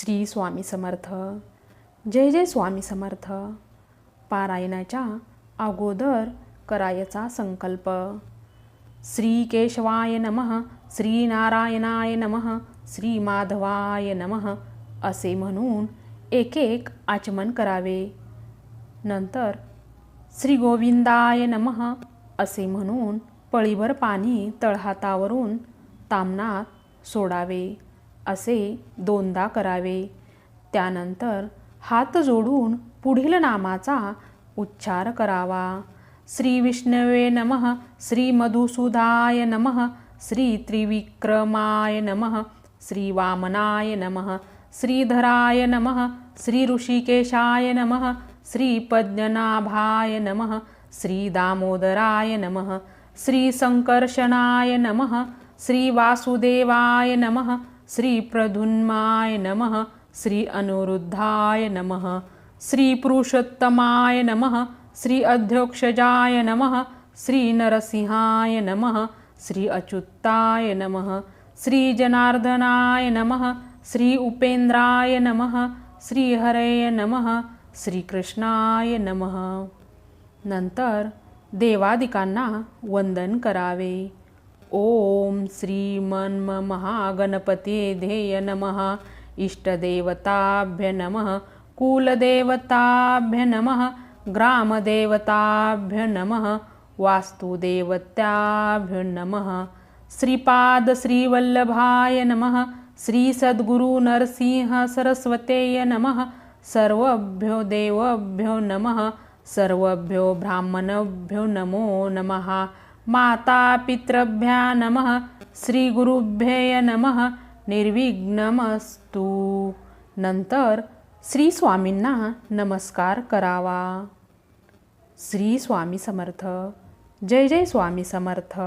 श्री स्वामी समर्थ. जय जय स्वामी समर्थ. पारायणाच्या अगोदर करायचा संकल्प. श्री केशवाय नमः श्री नारायणाय नमः श्री माधवाय नमः असे म्हणून एक एक आचमन करावे. नंतर श्री गोविंदाय नमः असे म्हणून पळीभर पाणी तळहातावरून तामनात सोडावे. असे दोनदा करावे. त्यानंतर हात जोडून पुढील नामाचा उच्चार करावा. श्री विष्णवे नमः श्री मधुसूदाय नमः श्री त्रिविक्रमाय नमः श्री वामनाय नमः श्रीधराय नमः श्री ऋषिकेशाय नमः श्रीपद्मनाभाय नम नमः श्री दामोदराय नमः श्री संकर्षणाय नमः श्री वासुदेवाय नमः श्री प्रधुन्माय नमः श्री अनुरुद्धाय नमः श्री पुरुषोत्तमाय नमः श्री अध्यक्षजाय नमः श्री नरसिंहाय नमः श्री अच्युताय नमः श्री जनार्दनाय नमः श्री उपेंद्राय नमः श्री नमः श्रीकृष्णाय नमः. नंतर देवादिकांना वंदन करावे. ओम श्रीमन्म महागणपती ध्येय नमः। इष्टदेवताभ्य नमः। कुलदेवताभ्य नमः। ग्रामदेवताभ्य नमः। वास्तुदेवताभ्य नमः। श्रीपाद श्रीवल्लभाय नमः। श्री सद्गुरु नरसिंह सरस्वतेय नमः। सर्वभ्यो देवभ्यो नमः। सर्वभ्यो ब्राह्मणभ्यो नमो नमः। मातापितृभ्या नमः श्रीगुरुभ्येय नमः निर्विघ्नमस्तु। नंतर श्री स्वामींना नमस्कार करावा। श्री स्वामी समर्थ। जय जय स्वामी समर्थ।